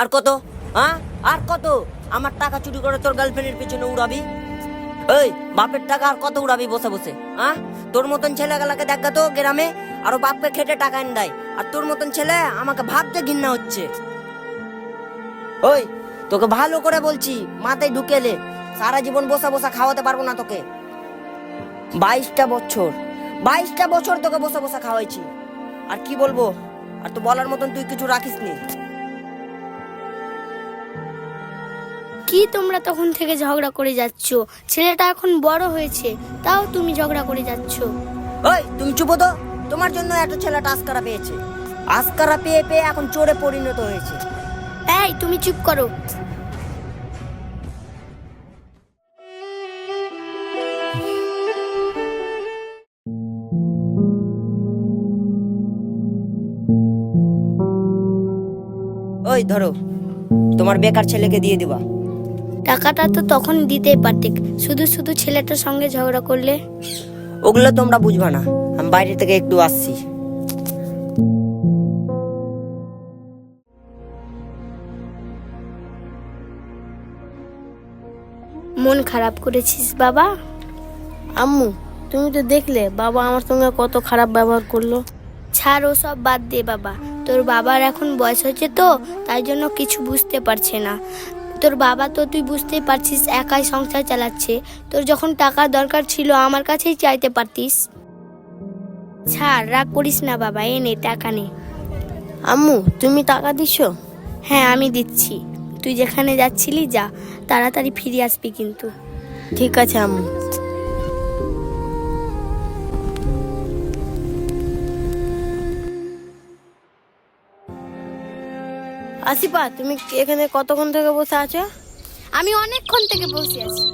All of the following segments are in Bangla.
আর কত? হ্যাঁ? আর কত? আমার টাকা চুরি করে তোর গার্লফ্রেন্ডের পিছনে উড়াবি? এই, বাপের টাকা আর কত উড়াবি বসে বসে? হ্যাঁ? তোর মতন ছেলেগুলাকে দেখা তো গ্রামে, আরও বাপকে খেটে টাকা এনে দেয়। আর তোর মতন ছেলে আমাকে ভাবতে ঘৃণা হচ্ছে। ওই, তোকে ভালো করে বলছি, মাথায় ঢুকেলে সারা জীবন বসা বসা খাওয়াতে পারব না তোকে। বাইশটা বছর বাইশটা বছর তোকে বসে বসে খাওয়াইছি। আর কি বলব? আর তো বলার মতন তুই কিছু রাখিস নি কি তোমরা তখন থেকে ঝগড়া করে যাচ্ছ? ছেলেটা এখন বড় হয়েছে তাও তুমি ঝগড়া করে যাচ্ছ। ওই তুমি চুপ তো তোমার জন্য এত ছেলেটা আস্কারা পেয়েছে। আস্কারা পেয়ে পেয়ে এখন চোরে পরিণত হয়েছে। এই তুমি চুপ করো। ওই ধরো। তোমার বেকার ছেলেকে দিয়ে দিবা। টাকাটা তো তখন দিতেই পারতে শুধু শুধু ছেলেটার সঙ্গে ঝগড়া করলে? ওগুলো তোমরা বুঝবা না। আমি বাইরে থেকে একটু আসছি। মন খারাপ করেছিস বাবা? আম্মু তুমি তো দেখলে বাবা আমার সঙ্গে কত খারাপ ব্যবহার করল। ছাড় ও সব বাদ দে বাবা। তোর বাবার এখন বয়স হয়েছে তো তাই জন্য কিছু বুঝতে পারছে না। তোর বাবা তো তুই বুঝতেই পারছিস একাই সংসার চালাচ্ছে। তোর যখন টাকা দরকার ছিল আমার কাছেই চাইতে পারতিস। ছাড় রাগ করিস না বাবা এ নে টাকা নে। আম্মু তুমি টাকা দিচ্ছ হ্যাঁ আমি দিচ্ছি। তুই যেখানে যাচ্ছিলি যা তাড়াতাড়ি ফিরে আসবি কিন্তু। ঠিক আছে আম্মু। আসিপা তুমি এখানে কতক্ষণ থেকে বসে আছো? আমি অনেকক্ষণ থেকে বসে আছি।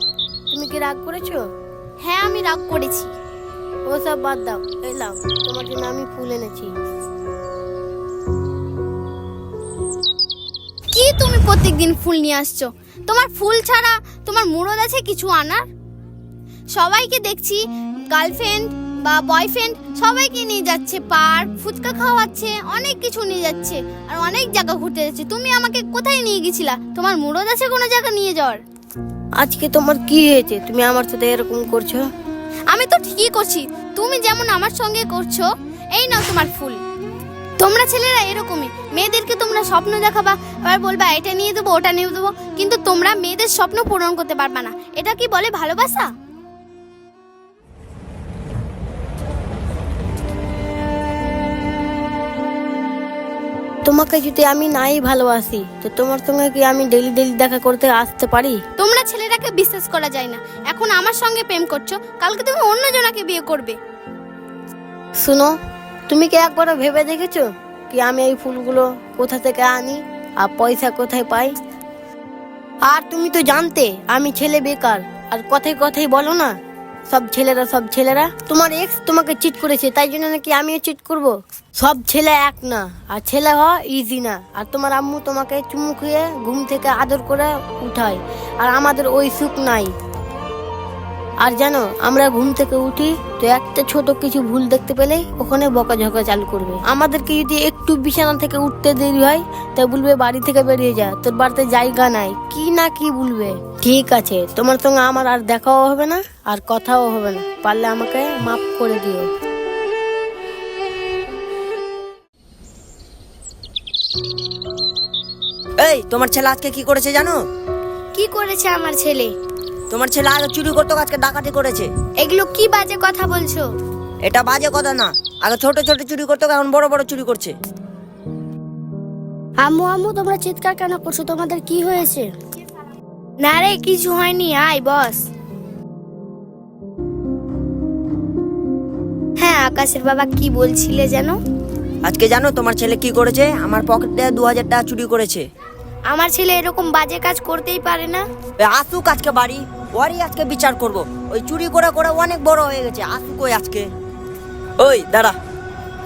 তুমি কি রাগ করেছ? হ্যাঁ আমি রাগ করেছি। ওসব বাদ দাও। এলাম তোমার জন্য আমি ফুল এনেছি। কি তুমি প্রত্যেকদিন ফুল নিয়ে আসছো? তোমার ফুল ছাড়া তোমার মুরদ আছে কিছু আনার? সবাইকে দেখছি গার্লফ্রেন্ড বা বয়ফ্রেন্ড সবাইকে নিয়ে যাচ্ছে পার্ক ফুচকা খাওয়াচ্ছে অনেক কিছু নিয়ে যাচ্ছে আর অনেক জায়গা ঘুরতে যাচ্ছে। তুমি আমাকে কোথায় নিয়ে গেছিলা? তোমার মুরদ আছে কোনো জায়গা নিয়ে যাওয়ার? আজকে তোমার কি হয়েছে? তুমি আমার সাথে এরকম করছ? আমি তো ঠিকই করছি। তুমি যেমন আমার সঙ্গে করছ এই নাও তোমার ফুল। তোমরা ছেলেরা এরকমই। মেয়েদেরকে তোমরা স্বপ্ন দেখাবা আবার বলবা এটা নিয়ে দেবো ওটা নিয়ে দেবো। কিন্তু তোমরা মেয়েদের স্বপ্ন পূরণ করতে পারবা না। এটা কি বলে ভালোবাসা? তোমাকে যদি আমি নাই ভালোবাসি তো তোমার সঙ্গে কি আমি ডেলি ডেলি দেখা করতে আসতে পারি? তোমরা ছেলেটাকে বিশ্বাস করা যায় না। এখন আমার সঙ্গে প্রেম করছ কালকে তুমি অন্য জনাকে বিয়ে করবে। শুনো তুমি কি একবার ভেবে দেখেছ কি আমি এই ফুলগুলো কোথা থেকে আনি আর পয়সা কোথায় পাই? আর তুমি তো জানতে আমি ছেলে বেকার আর কথায় কথায় বলো না। সব ছেলেরা সব ছেলেরা, তোমার এক্স তোমাকে চিট করেছে, তাই জন্য নাকি আমিও চিট করব? সব ছেলে এক না, আর ছেলে হওয়া ইজি না। আর তোমার আম্মু তোমাকে চুমু খেয়ে ঘুম থেকে আদর করে উঠায়, আর আমাদের ওই সুখ নাই। আর জানো, আমরা ঘুম থেকে উঠি, তো একটা ছোট কিছু ভুল দেখতে পেলেই ওখানে বকাঝকা চালু করবে। আমাদেরকে যদি একটু বিছানা থেকে উঠতে দেরি হয় তা বলবে বাড়ি থেকে বেরিয়ে যা, তোর বাড়িতে জায়গা নাই, কি না কি বলবে? ঠিক আছে তোমার সঙ্গে আমার আর দেখাও হবে না আর কথাও হবে না। পারলে আমাকে মাফ করে দিও। এই তোমার ছেলে আজকে কি করেছে জানো? কি করেছে আমার ছেলে? তোমার ছেলে আগে চুরি করতো আজকে ডাকাতি করেছে। এগুলো কি বাজে কথা বলছো? এটা বাজে কথা না আগে ছোট ছোট চুরি করতো এখন বড় বড় চুরি করছে। আম্মু আম্মু তোমরা চিৎকার কেন করছ? তোমাদের কি হয়েছে? না রে কিছু হয়নি আয় বস। হ্যাঁ আকাশের বাবা কি বলছিলে যেন? আজকে জানো তোমার ছেলে কি করেছে? আমার পকেট দু হাজার টাকা চুরি করেছে। আমার ছেলে এরকম বাজে কাজ করতেই পারে না? এ আসুক আজকে বাড়ি। ওরই আজকে বিচার করব। ওই চুরি করে করে অনেক বড় হয়ে গেছে আসুক ওই আজকে। ওই দাঁড়া।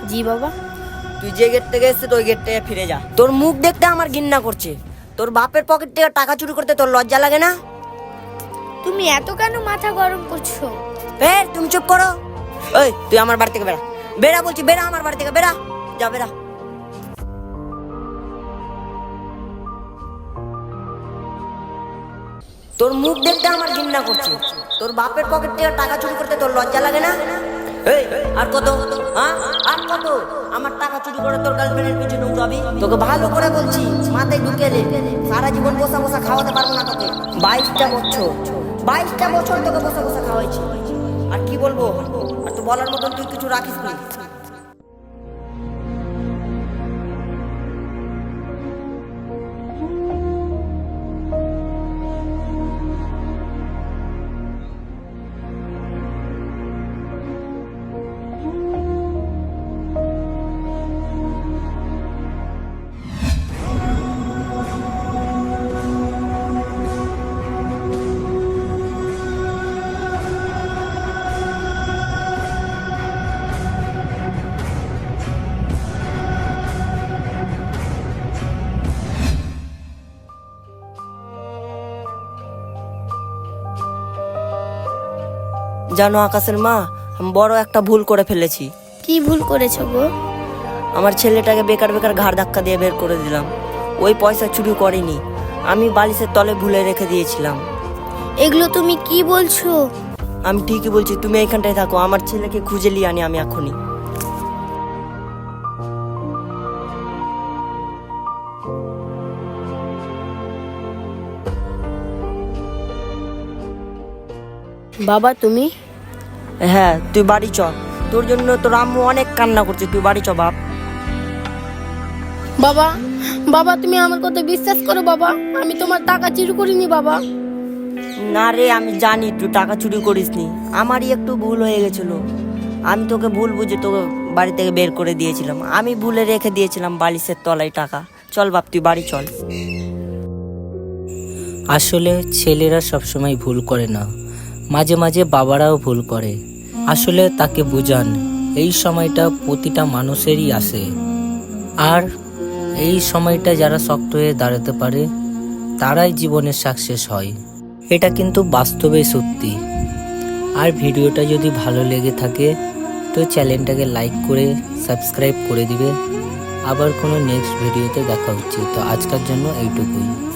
জি বাবা। তুই যে গেট থেকে এসছিস ওই গেট থেকে ফিরে যা। তোর মুখ দেখতে আমার ঘৃণা করছে। তোর বাপের পকেট থেকে টাকা চুরি করতে তোর লজ্জা লাগে না? তুমি এত কেন মাথা গরম করছ? বের তুমি চুপ করো। ওই তুই আমার বাড়ি থেকে বেড়া। বেড়া বলছি বেড়া আমার বাড়ি থেকে বেড়া। যা বেড়া। তোর মুখ দেখতে আমার ঘৃণা করছে। তোর বাপের পকেট থেকে টাকা চুরি করতে তোর লজ্জা লাগে না? আর কত? হ্যাঁ আর কত? আমার টাকা চুরি করে তোর গার্লফ্রেন্ডের পিছনে উড়াবি তোকে ভালো করে বলছি, মাথায় ঢুকে রে সারা জীবন বসা বসা খাওয়াতে পারব না তোকে। বাইশটা বছর। বাইশটা বছর তোকে বসা বসা খাওয়াইছি। আর কি বলব? আর তো বলার মতন তুই কিছু রাখিস না জানো আকাশের মা আমি বড় একটা ভুল করে ফেলেছি। কি ভুল করেছ গো? আমার ছেলেটাকে বেকার বেকার ঘাড় ধাক্কা দিয়ে বের করে দিলাম। ওই পয়সা চুরি করেনি। আমি বালিশের তলে ভুলে রেখে দিয়েছিলাম। এগুলো তুমি কি বলছো? আমি ঠিকই বলছি তুমি এইখানটায় থাকো। আমার ছেলেকে খুঁজে নিয়ে আনি আমি এখনই। বাবা তুমি? হ্যাঁ তুই বাড়ি চ। তোর জন্য তোর আম্মু অনেক কান্না করছে তুই বাড়ি চ বাপ। বাবা বাবা তুমি আমার কথা বিশ্বাস করো বাবা। আমি তোমার টাকা চুরি করিনি বাবা। না রে আমি জানি তুই টাকা চুরি করিসনি। আমারই একটু ভুল হয়ে গেছিল। আমি তোকে ভুল বুঝে তোকে বাড়ি থেকে বের করে দিয়েছিলাম। আমি ভুলে রেখে দিয়েছিলাম বালিশের তলায় টাকা। চল বাপ তুই বাড়ি চল। আসলে ছেলেরা সবসময় ভুল করে না। মাঝে মাঝে বাবারাও ভুল করে। আসলে তাকে বুঝান, এই সময়টা প্রতিটা মানুষেরই আসে আর এই সময়টা যারা শক্ত হয়ে দাঁড়াতে পারে, তারাই জীবনের সাকসেস হয়। এটা কিন্তু বাস্তবে সত্যি। আর ভিডিওটা যদি ভালো লেগে থাকে, তো চ্যানেলটাকে লাইক করে, সাবস্ক্রাইব করে দিবে। আবার কোনো নেক্সট ভিডিওতে দেখা হচ্ছে। তো আজকের জন্য এইটুকুই।